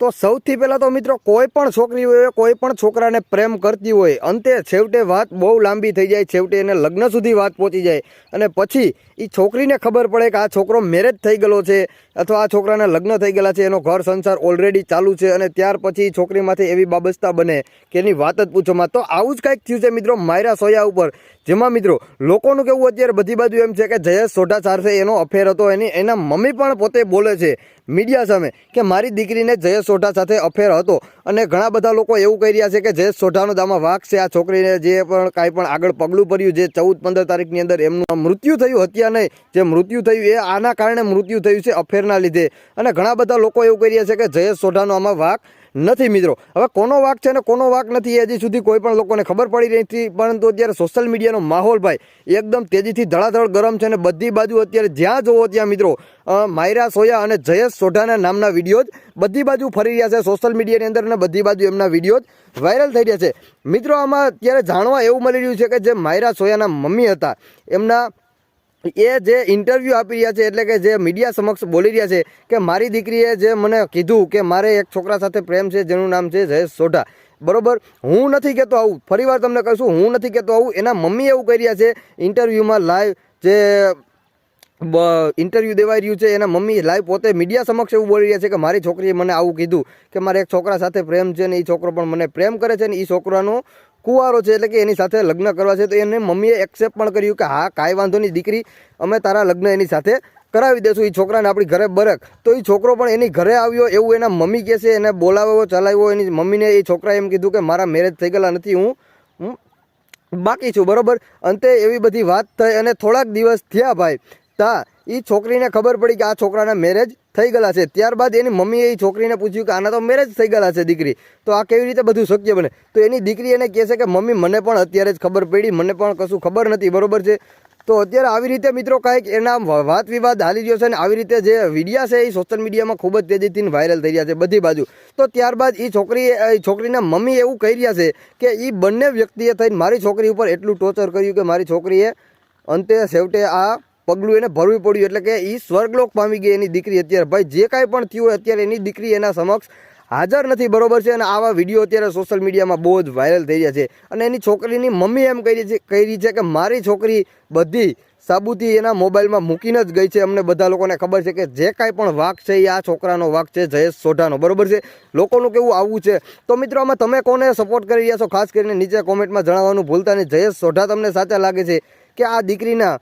તો સૌથી પહેલાં તો મિત્રો કોઈ પણ છોકરી હોય, કોઈ પણ છોકરાને પ્રેમ કરતી હોય, અંતે છેવટે વાત બહુ લાંબી થઈ જાય, છેવટે એને લગ્ન સુધી વાત પહોંચી જાય. અને પછી એ છોકરીને ખબર પડે કે આ છોકરો મેરેજ થઈ ગયેલો છે અથવા આ છોકરાને લગ્ન થઈ ગયેલા છે, એનો ઘર સંસાર ઓલરેડી ચાલુ છે અને ત્યાર પછી છોકરીમાંથી એવી બાબતતા બને કે એની વાત જ પૂછોમાં. તો આવું જ કંઈક થયું છે મિત્રો માયરા સોયા ઉપર, જેમાં મિત્રો લોકોનું કેવું અત્યારે બધી બાજુ એમ છે કે જયેશ સોઢા સાથે એનો અફેર હતો, એની એના મમ્મી પણ પોતે બોલે છે મીડિયા સામે કે મારી દીકરીને જયેશ સોઢા સાથે અફેર હતો. અને ઘણા બધા લોકો એવું કહી રહ્યા છે કે જયેશ સોઢાનો દામા વાક છે. આ છોકરીને જે પણ કાંઈ પણ આગળ પગલું ભર્યું જે ચૌદ, પંદર તારીખની અંદર એમનું મૃત્યુ થયું, હત્યા નહીં. જે મૃત્યુ થયું એ આના કારણે મૃત્યુ થયું છે અફેરના લીધે. અને ઘણા બધા લોકો એવું કહી રહ્યા છે કે જયેશ સોઢાનો આમાં વાક નથી મિત્રો. હવે કોનો વાક છે અને કોનો વાક નથી હજી સુધી કોઈ પણ લોકોને ખબર પડી નથી. પરંતુ અત્યારે સોશિયલ મીડિયાનો માહોલ ભાઈ, એકદમ તેજીથી ધડાધડ ગરમ છે અને બધી બાજુ અત્યારે જ્યાં જોવો ત્યાં મિત્રો માયરા સોયા અને જયેશ સોઢાના નામના વીડિયો જ બધી બાજુ ફરી રહ્યા છે. સોશિયલ મીડિયાની અંદર અને બધી બાજુ એમના વીડિયો વાયરલ થઈ રહ્યા છે. મિત્રો, આમાં અત્યારે જાણવા એવું મળી રહ્યું છે કે જે માયરા સોયાના મમ્મી હતા, એમના એ જે ઇન્ટરવ્યૂ આપી રહ્યા છે, એટલે કે જે મીડિયા સમક્ષ બોલી રહ્યા છે કે મારી દીકરીએ જે મને કીધું કે મારે એક છોકરા સાથે પ્રેમ છે, જેનું નામ છે જયેશ સોઢા. બરોબર? હું નથી કહેતો આવું. ફરીવાર તમને કહીશું, હું નથી કહેતો આવું. એના મમ્મી એવું કહી રહ્યા છે ઇન્ટરવ્યૂમાં લાઈવ જે ઇન્ટરવ્યૂ દેવાઈ રહ્યું છે, એના મમ્મી લાઈવ પોતે મીડિયા સમક્ષ એવું બોલી રહ્યા છે કે મારી છોકરીએ મને આવું કીધું કે મારે એક છોકરા સાથે પ્રેમ છે ને એ છોકરો પણ મને પ્રેમ કરે છે ને એ છોકરાનો કુંવારો છે એટલે કે એની સાથે લગ્ન કરવા છે. તો એને મમ્મીએ એક્સેપ્ટ પણ કર્યું કે હા, કાંઈ વાંધો નહીં દીકરી, અમે તારા લગ્ન એની સાથે કરાવી દેશું. એ છોકરાને આપણી ઘરે બરક તો એ છોકરો પણ એની ઘરે આવ્યો એવું એના મમ્મી કહે છે, એને બોલાવ્યો, ચલાવ્યો. એની મમ્મીને એ છોકરાએ એમ કીધું કે મારા મેરેજ થઈ ગયેલા નથી, હું હું બાકી છું, બરાબર? અંતે એવી બધી વાત થઈ અને થોડાક દિવસ થયા ભાઈ. તા એ છોકરીને ખબર પડી કે આ છોકરાના મેરેજ થઈ ગયેલા છે. ત્યારબાદ એની મમ્મીએ એ છોકરીને પૂછ્યું કે આના તો મેરેજ થઈ ગયેલા છે દીકરી. તો આ કેવી રીતે બધું શક્ય બને? તો એની દીકરી એને કહે છે કે, મમ્મી, મને પણ અત્યારે જ ખબર પડી, મને પણ કશું ખબર નથી, બરોબર છે? તો અત્યારે આવી રીતે મિત્રો કાંઈક એના વાત વિવાદ હાલી રહ્યો છે અને આવી રીતે જે વિડીયા છે એ સોશિયલ મીડિયામાં ખૂબ જ તેજીથી વાયરલ થઈ રહ્યા છે બધી બાજુ. તો ત્યારબાદ એ છોકરી એ છોકરીના મમ્મી એવું કહી રહ્યા છે કે એ બંને વ્યક્તિએ થઈને મારી છોકરી ઉપર એટલું ટોર્ચર કર્યું કે મારી છોકરીએ અંતે છેવટે આ પગલું એને ભરવું પડ્યું, એટલે કે એ સ્વર્ગલોક પામી ગઈ એની દીકરી અત્યારે. ભાઈ, જે કાંઈ પણ થયું અત્યારે એની દીકરી એના સમક્ષ હાજર નથી, બરોબર છે? અને આવા વીડિયો અત્યારે સોશિયલ મીડિયામાં બહુ જ વાયરલ થઈ રહ્યા છે. અને એની છોકરીની મમ્મી એમ કહી છે કહી છે કે મારી છોકરી બધી સાબુતી એના મોબાઈલમાં મૂકીને જ ગઈ છે. અમને બધા લોકોને ખબર છે કે જે કાંઈ પણ વાક છે, એ આ છોકરાનો વાક છે, જયેશ સોઢાનો. બરોબર છે? લોકોનું કેવું આવવું છે? તો મિત્રો, આમાં તમે કોને સપોર્ટ કરી રહ્યા છો? ખાસ કરીને નીચે કોમેન્ટમાં જણાવવાનું ભૂલતા નહીં. જયેશ સોઢા તમને સાચા લાગે છે. કે આ દીકરીના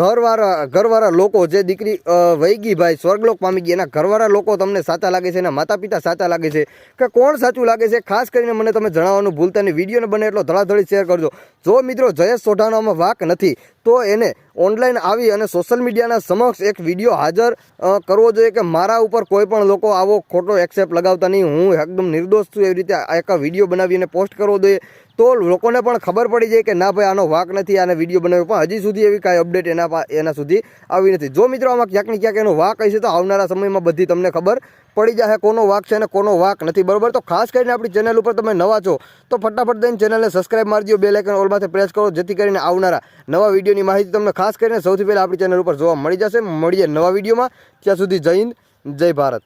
ઘરવાળા ઘરવાળા લોકો જે દીકરી વહી ગઈ ભાઈ સ્વર્ગલોક પામી ગઈ એના ઘરવાળા લોકો તમને સાચા લાગે છે, એના માતા પિતા સાચા લાગે છે, કે કોણ સાચું લાગે છે, ખાસ કરીને મને તમે જણાવવાનું ભૂલતા નહીં, વિડીયોને બને એટલો ધડાધડી શેર કરજો. જો મિત્રો જયેશ સોઢાનામાં વાક નથી તો એને ઓનલાઈન આવી અને સોશિયલ મીડિયાના સમક્ષ એક વીડિયો હાજર કરવો જોઈએ કે મારા ઉપર કોઈ પણ લોકો આવો ખોટો એક્સેપ્ટ લગાવતા નહીં. હું એકદમ નિર્દોષ છું એવી રીતે એક વીડિયો બનાવીને પોસ્ટ કરવો જોઈએ. તો લોકોને પણ ખબર પડી જાય કે ના ભાઈ, આનો વાક નથી, આને વીડિયો બનાવ્યો. પણ હજી સુધી એવી કાંઈ અપડેટ એના એના સુધી આવી નથી. જો મિત્રો આમાં ક્યાંક ને ક્યાંક એનો વાક હશે, તો આવનારા સમયમાં બધી તમને ખબર પડી જશે કોનો વાક છે અને કોનો વાક નથી. બરાબર? તો ખાસ કરીને આપણી ચેનલ ઉપર તમે નવા છો, તો ફટાફટ દઈને ચેનલને સબસ્ક્રાઈબ મારી દો બે લાઇકન ઓલમાંથી પ્રેસ કરો, જેથી કરીને આવનારા નવા વિડીયોની માહિતી તમને ખાસ કરીને સૌથી પહેલાં આપણી ચેનલ ઉપર જોવા મળી જશે. મળીએ નવા વિડીયોમાં. ત્યાં સુધી જય હિન્દ, જય ભારત.